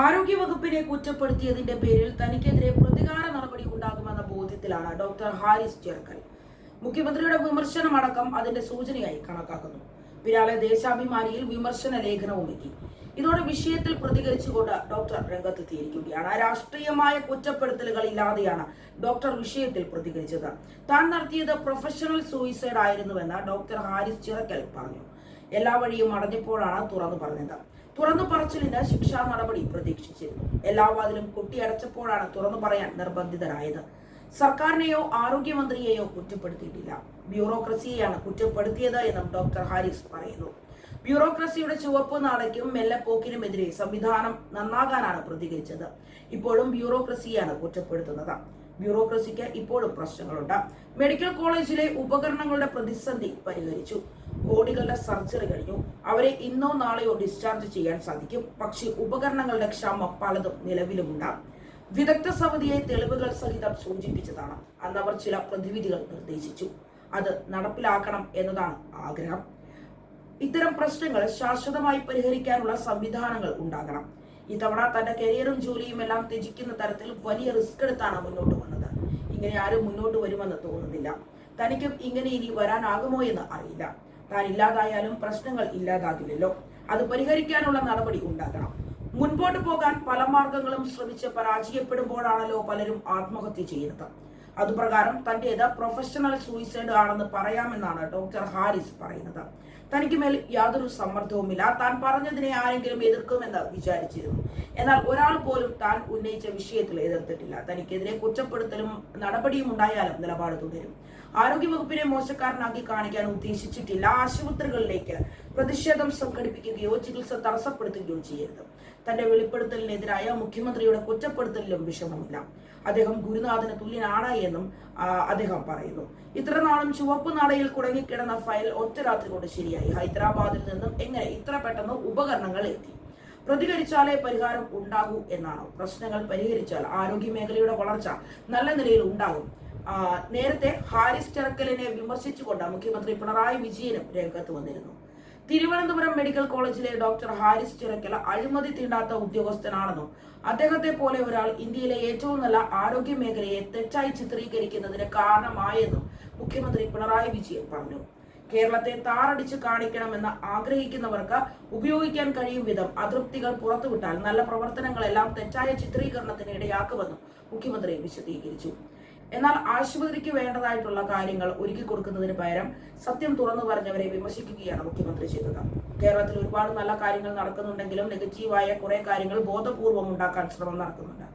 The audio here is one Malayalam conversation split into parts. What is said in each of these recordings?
ആരോഗ്യവകുപ്പിനെ കുറ്റപ്പെടുത്തിയതിന്റെ പേരിൽ തനിക്കെതിരെ പ്രതികാര നടപടി ഉണ്ടാകുമെന്ന ബോധ്യത്തിലാണ് ഡോക്ടർ ഹാരിസ് ചെർക്കൽ മുഖ്യമന്ത്രിയുടെ വിമർശനമടക്കം അതിന്റെ സൂചനയായി കണക്കാക്കുന്നു. പിന്നാലെ ദേശാഭിമാനിയിൽ വിമർശന ലേഖനവും എത്തി ഇതോടെ വിഷയത്തിൽ പ്രതികരിച്ചുകൊണ്ട് ഡോക്ടർ രംഗത്തെത്തിയിരിക്കുകയാണ്. രാഷ്ട്രീയമായ കുറ്റപ്പെടുത്തലുകൾ ഇല്ലാതെയാണ് ഡോക്ടർ വിഷയത്തിൽ പ്രതികരിച്ചത്. താൻ നടത്തിയത് പ്രൊഫഷണൽ സൂയിസൈഡ് ആയിരുന്നുവെന്ന് ഡോക്ടർ ഹാരിസ് ചിറക്കൽ പറഞ്ഞു. എല്ലാ വഴിയും അടഞ്ഞപ്പോഴാണ് തുറന്നു പറഞ്ഞത്. തുറന്നു പറച്ചിലിന് ശിക്ഷാ നടപടി പ്രതീക്ഷിച്ചിരുന്നു. എല്ലാ വാതിലും കൊട്ടിയടച്ചപ്പോഴാണ് തുറന്നു പറയാൻ നിർബന്ധിതരായത് സർക്കാരിനെയോ ആരോഗ്യമന്ത്രിയെയോ കുറ്റപ്പെടുത്തിയിട്ടില്ല. ബ്യൂറോക്രസിയെയാണ് കുറ്റപ്പെടുത്തിയത് എന്നും ഡോക്ടർ ഹാരിസ് പറയുന്നു. ബ്യൂറോക്രസിയുടെ ചുവപ്പ് നാടയ്ക്കും മെല്ലെപ്പോക്കിനുമെതിരെ സംവിധാനം നന്നാകാനാണ് പ്രതികരിച്ചത്. ഇപ്പോഴും ബ്യൂറോക്രസിയാണ് കുറ്റപ്പെടുത്തുന്നത്. ബ്യൂറോക്രസിക്ക് ഇപ്പോഴും പ്രശ്നങ്ങളുണ്ട്. മെഡിക്കൽ കോളേജിലെ ഉപകരണങ്ങളുടെ പ്രതിസന്ധി പരിഹരിച്ചു. കോടികളുടെ സർജറി കഴിഞ്ഞു. അവരെ ഇന്നോ നാളെയോ ഡിസ്ചാർജ് ചെയ്യാൻ സാധിക്കും. പക്ഷേ ഉപകരണങ്ങളുടെ ക്ഷാമം പലതും നിലവിലുമുണ്ട്. വിദഗ്ധ സമിതിയെ തെളിവുകൾ സഹിതം സൂചിപ്പിച്ചതാണ്. അന്ന് അവർ ചില പ്രതിവിധികൾ നിർദ്ദേശിച്ചു. അത് നടപ്പിലാക്കണം എന്നതാണ് ആഗ്രഹം. ഇത്തരം പ്രശ്നങ്ങൾ ശാശ്വതമായി പരിഹരിക്കാനുള്ള സംവിധാനങ്ങൾ ഉണ്ടാകണം. ഇത്തവണ തന്റെ കരിയറും ജോലിയും എല്ലാം ത്യജിക്കുന്ന തരത്തിൽ വലിയ റിസ്ക് എടുത്താണ് മുന്നോട്ട് വന്നത്. ഇങ്ങനെ ആരും മുന്നോട്ട് വരുമെന്ന് തോന്നുന്നില്ല. തനിക്കും ഇങ്ങനെ ഇനി വരാനാകുമോ എന്ന് അറിയില്ല. താൻ ഇല്ലാതായാലും പ്രശ്നങ്ങൾ ഇല്ലാതാകില്ലല്ലോ. അത് പരിഹരിക്കാനുള്ള നടപടി ഉണ്ടാകണം. മുൻപോട്ട് പോകാൻ പല മാർഗങ്ങളും ശ്രമിച്ച് പരാജയപ്പെടുമ്പോഴാണല്ലോ പലരും ആത്മഹത്യ ചെയ്യുന്നത്. അതുപ്രകാരം തന്റേത് പ്രൊഫഷണൽ സൂയിസൈഡ് ആണെന്ന് പറയാമെന്നാണ് ഡോക്ടർ ഹാരിസ് പറയുന്നത്. തനിക്ക് മേൽ യാതൊരു സമ്മർദ്ദവുമില്ല. താൻ പറഞ്ഞതിനെ ആരെങ്കിലും എതിർക്കുമെന്ന് വിചാരിച്ചിരുന്നു. എന്നാൽ ഒരാൾ പോലും താൻ ഉന്നയിച്ച വിഷയത്തിൽ എതിർത്തിട്ടില്ല. തനിക്കെതിരെ കുറ്റപ്പെടുത്തലും നടപടിയും ഉണ്ടായാലും നിലപാട് തുടരും. ആരോഗ്യവകുപ്പിനെ മോശക്കാരനാക്കി കാണിക്കാൻ ഉദ്ദേശിച്ചിട്ടില്ല. ആശുപത്രികളിലേക്ക് പ്രതിഷേധം സംഘടിപ്പിക്കുകയോ ചികിത്സ തടസ്സപ്പെടുത്തുകയോ ചെയ്യരുത്. തന്റെ വെളിപ്പെടുത്തലിനെതിരായ മുഖ്യമന്ത്രിയുടെ കുറ്റപ്പെടുത്തലിലും വിഷമമില്ല. അദ്ദേഹം ഗുരുനാഥന് തുല്യനാണ് എന്നും അദ്ദേഹം പറയുന്നു. ഇത്ര നാളും ചുവപ്പ് നാടയിൽ കുടങ്ങിക്കിടന്ന ഫയൽ ഒറ്റ രാത്രി കൊണ്ട് ശരിയായി. ഹൈദരാബാദിൽ നിന്നും എങ്ങനെ ഇത്ര പെട്ടെന്ന് ഉപകരണങ്ങൾ എത്തി? പ്രതികരിച്ചാലേ പരിഹാരം ഉണ്ടാകൂ എന്നാണ്? പ്രശ്നങ്ങൾ പരിഹരിച്ചാൽ ആരോഗ്യ മേഖലയുടെ വളർച്ച നല്ല നിലയിൽ ഉണ്ടാകും. നേരത്തെ ഹാരിസ് ടെറക്കലിനെ വിമർശിച്ചുകൊണ്ട് മുഖ്യമന്ത്രി പിണറായി വിജയനും രംഗത്ത് വന്നിരുന്നു. തിരുവനന്തപുരം മെഡിക്കൽ കോളേജിലെ ഡോക്ടർ ഹാരിസ് ചിറക്കൽ അഴിമതി തീണ്ടാത്ത ഉദ്യോഗസ്ഥനാണെന്നും അദ്ദേഹത്തെ പോലെ ഒരാൾ ഇന്ത്യയിലെ ഏറ്റവും നല്ല ആരോഗ്യ മേഖലയെ തെറ്റായി ചിത്രീകരിക്കുന്നതിന് കാരണമായെന്നും മുഖ്യമന്ത്രി പിണറായി വിജയൻ പറഞ്ഞു. കേരളത്തെ താറടിച്ച് കാണിക്കണമെന്ന് ആഗ്രഹിക്കുന്നവർക്ക് ഉപയോഗിക്കാൻ കഴിയും വിധം അതൃപ്തികൾ പുറത്തുവിട്ടാൽ നല്ല പ്രവർത്തനങ്ങളെല്ലാം തെറ്റായ ചിത്രീകരണത്തിന് ഇടയാക്കുമെന്നും മുഖ്യമന്ത്രി വിശദീകരിച്ചു. എന്നാൽ ആശുപത്രിക്ക് വേണ്ടതായിട്ടുള്ള കാര്യങ്ങൾ ഒരുക്കി കൊടുക്കുന്നതിന് പകരം സത്യം തുറന്നു പറഞ്ഞവരെ വിമർശിക്കുകയാണ് മുഖ്യമന്ത്രി ചെയ്തത്. കേരളത്തിൽ ഒരുപാട് നല്ല കാര്യങ്ങൾ നടക്കുന്നുണ്ടെങ്കിലും നെഗറ്റീവായ കുറെ കാര്യങ്ങൾ ബോധപൂർവം ഉണ്ടാക്കാൻ ശ്രമം നടക്കുന്നുണ്ട്.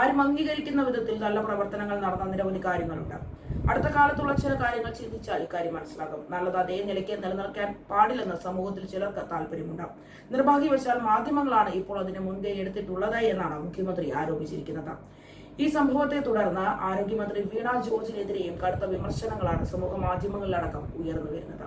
ആരും അംഗീകരിക്കുന്ന വിധത്തിൽ നല്ല പ്രവർത്തനങ്ങൾ നടന്ന നിരവധി കാര്യങ്ങളുണ്ട്. അടുത്ത കാലത്തുള്ള ചില കാര്യങ്ങൾ ചിന്തിച്ചാൽ ഇക്കാര്യം മനസ്സിലാകും. നല്ലത് അതേ നിലയ്ക്ക് നിലനിൽക്കാൻ പാടില്ലെന്ന് സമൂഹത്തിൽ ചിലർക്ക് താല്പര്യമുണ്ട് നിർഭാഗ്യവശാൽ മാധ്യമങ്ങളാണ് ഇപ്പോൾ അതിന് മുൻകൈ എടുത്തിട്ടുള്ളത് എന്നാണ് മുഖ്യമന്ത്രി ആരോപിച്ചിരിക്കുന്നത്. ഈ സംഭവത്തെ തുടർന്ന് ആരോഗ്യമന്ത്രി വീണ ജോർജിനെതിരെയും കടുത്ത വിമർശനങ്ങളാണ് സമൂഹ മാധ്യമങ്ങളിലടക്കം ഉയർന്നു വരുന്നത്.